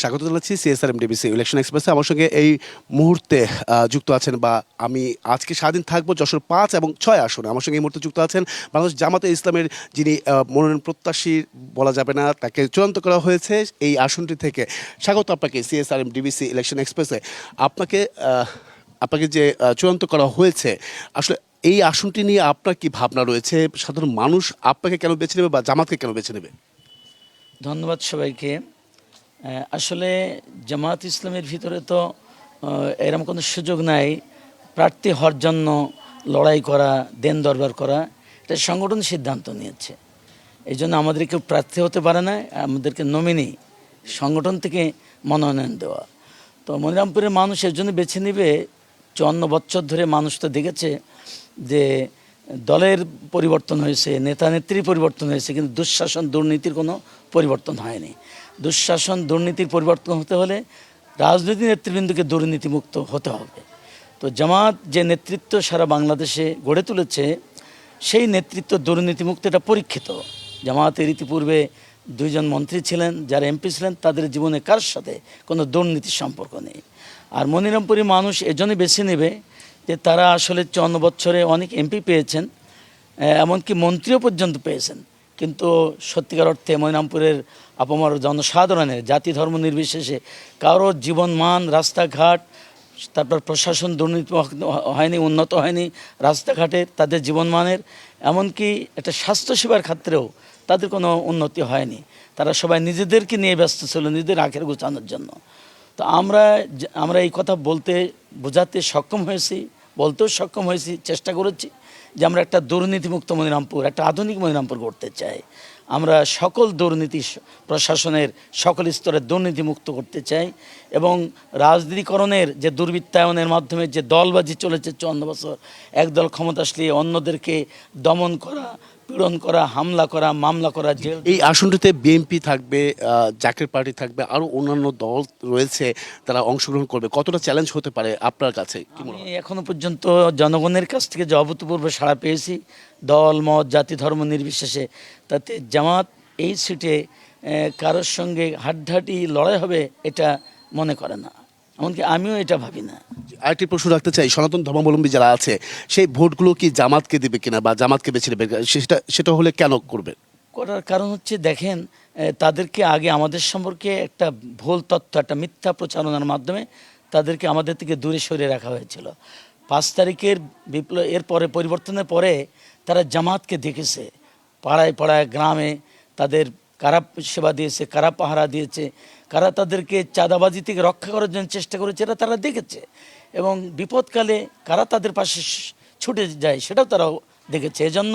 স্বাগত জানাচ্ছি CSRM DBC election এক্সপ্রেসে আমার সঙ্গে এই মুহূর্তে যুক্ত আছেন বা আমি আজকে সারাদিন থাকব যশোর পাঁচ এবং ছয় আসনে। আমার সঙ্গে এই মুহূর্তে যুক্ত আছেন বাংলাদেশ জামাতে ইসলামের যিনি মনোনয়ন প্রত্যাশী বলা যাবে না, তাকে চূড়ান্ত করা হয়েছে এই আসনটি থেকে। স্বাগত আপনাকে সিএসআরএম ডিবিসি ইলেকশন এক্সপ্রেসে আপনাকে আপনাকে যে চূড়ান্ত করা হয়েছে, আসলে এই আসনটি নিয়ে আপনার কি ভাবনা রয়েছে? সাধারণ মানুষ আপনাকে কেন বেছে নেবে বা জামাতকে কেন বেছে নেবে? ধন্যবাদ সবাইকে। আসলে জামাত ইসলামের ভিতরে তো আহ, এরকম কোনো সুযোগ নাই। প্রার্থী হওয়ার জন্য লড়াই করা দেন দরবার করা এটা সংগঠন সিদ্ধান্ত নিয়েছে। এই জন্য আমাদের কেউ প্রার্থী হতে পারে না আমাদেরকে নমিনি সংগঠন থেকে মনোনয়ন দেওয়া। তো মনিরামপুরের মানুষ এর জন্য বেছে নেবে চুয়ান্ন বছর ধরে মানুষ তো দেখেছে যে দলের পরিবর্তন হয়েছে নেতা নেত্রী পরিবর্তন হয়েছে কিন্তু দুঃশাসন দুর্নীতির কোনো পরিবর্তন হয়নি। দুঃশাসন, দুর্নীতির পরিবর্তন হতে হলে রাজনৈতিক নেতৃবৃন্দকে দুর্নীতিমুক্ত হতে হবে। তো জামাত যে নেতৃত্ব সারা বাংলাদেশে গড়ে তুলেছে, সেই নেতৃত্ব দুর্নীতিমুক্ত, এটা পরীক্ষিত। জামাতের ইতিপূর্বে দুইজন মন্ত্রী ছিলেন, যারা এমপি ছিলেন, তাদের জীবনে কার সাথে কোনো দুর্নীতির সম্পর্ক নেই। আর মনিরামপুরী মানুষ এজন্যই বেছে নেবে যে তারা আসলে চুয়ান্ন বছরে অনেক এমপি পেয়েছেন, এমনকি মন্ত্রীও পর্যন্ত পেয়েছেন। কিন্তু সত্যিকার অর্থে মনিরামপুরের আপামর জনসাধারণের জাতি ধর্ম নির্বিশেষে কারোর জীবনমান রাস্তাঘাট, তারপর প্রশাসন দুর্নীতি হয়নি, উন্নত হয়নি রাস্তাঘাটে তাদের জীবনমানের, এমনকি একটা স্বাস্থ্যসেবার ক্ষেত্রেও তাদের কোনো উন্নতি হয়নি। তারা সবাই নিজেদেরকে নিয়ে ব্যস্ত ছিল, নিজেদের আখের গোছানোর জন্য। তো আমরা আমরা এই কথা বলতে, বোঝাতে সক্ষম হয়েছি, বলতেও সক্ষম হয়েছি, চেষ্টা করেছি। যে আমরা একটা দুর্নীতিমুক্ত মনিরামপুর, একটা আধুনিক মনিরামপুর করতে চাই। আমরা সকল দুর্নীতি প্রশাসনের সকল স্তরে দুর্নীতিমুক্ত করতে চাই। এবং রাজনীতিকরণের যে দুর্বৃত্তায়নের মাধ্যমে যে দলবাজি চলেছে চুয়ান্ন বছর একদল ক্ষমতা আসলে অন্যদেরকে দমন করা পীড়ন করা হামলা করা মামলা করা জেল এই আসনটিতে বিএনপি থাকবে জাকের পার্টি থাকবে আরও অন্যান্য দল রয়েছে তারা অংশগ্রহণ করবে। কতটা চ্যালেঞ্জ হতে পারে আপনার কাছে আমি এখনও পর্যন্ত জনগণের কাছ থেকে যে অভূতপূর্ব সাড়া পেয়েছি দল মত জাতি ধর্ম নির্বিশেষে তাতে জামাত এই সিটে কারোর সঙ্গে হাড্ডাহাড্ডি লড়াই হবে এটা মনে করে না। এমনকি আমিও এটা ভাবি না। আরেকটি প্রশ্ন রাখতে চাই সনাতন ধর্মাবলম্বী যারা আছে সেই ভোটগুলো কি জামাতকে দিবে কিনা বা জামাতকে বেছে নেবে সেটা সেটা হলে কেন করবে? করার কারণ হচ্ছে দেখেন তাদেরকে আগে আমাদের সম্পর্কে একটা ভুল তথ্য একটা মিথ্যা প্রচারণার মাধ্যমে তাদেরকে আমাদের থেকে দূরে সরিয়ে রাখা হয়েছিল। পাঁচ তারিখের বিপ্লব এর পরে পরিবর্তনের পরে তারা জামাতকে দেখেছে। পাড়ায় পাড়ায় গ্রামে তাদের কারা সেবা দিয়েছে, কারা পাহারা দিয়েছে, কারা তাদেরকে চাঁদাবাজি থেকে রক্ষা করার জন্য চেষ্টা করেছে, এটা তারা দেখেছে। এবং বিপদকালে কারা তাদের পাশে ছুটে যায়, সেটাও তারা দেখেছে। এজন্য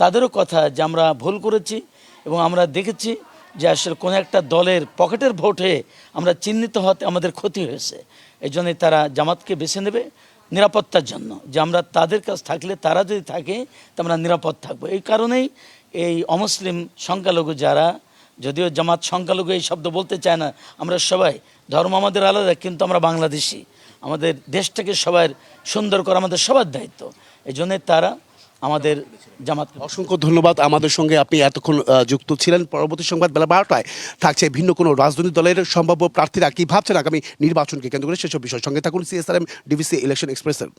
তাদেরও কথা যে আমরা ভুল করেছি এবং আমরা দেখেছি যে আসলে কোনো একটা দলের পকেটের ভোটে আমরা চিহ্নিত হতে আমাদের ক্ষতি হয়েছে। এই জন্যই তারা জামাতকে বেছে নেবে নিরাপত্তার জন্য। যে আমরা তাদের কাছ থাকলে তারা যদি থাকে, তো আমরা নিরাপদ থাকব। এই কারণেই এই অমুসলিম সংখ্যালঘু যারা, যদিও জামাত সংখ্যালঘু এই শব্দ বলতে চায় না, আমরা সবাই, ধর্ম আমাদের আলাদা, কিন্তু আমরা বাংলাদেশি। আমাদের দেশটাকে সবার সুন্দর করা আমাদের সবার দায়িত্ব। এই জন্যে তারা আমাদের জামাত অসংখ্য ধন্যবাদ আমাদের সঙ্গে আপনি এতক্ষণ যুক্ত ছিলেন। পরবর্তী সংবাদ বেলা বারোটায় থাকছে ভিন্ন কোনো রাজনৈতিক দলের সম্ভাব্য প্রার্থীরা কী ভাবছেন আগামী নির্বাচনকে কেন্দ্র করে? সেসব বিষয় সঙ্গে থাকুন সিএসআরএম ডিভিসি ইলেকশন এক্সপ্রেসের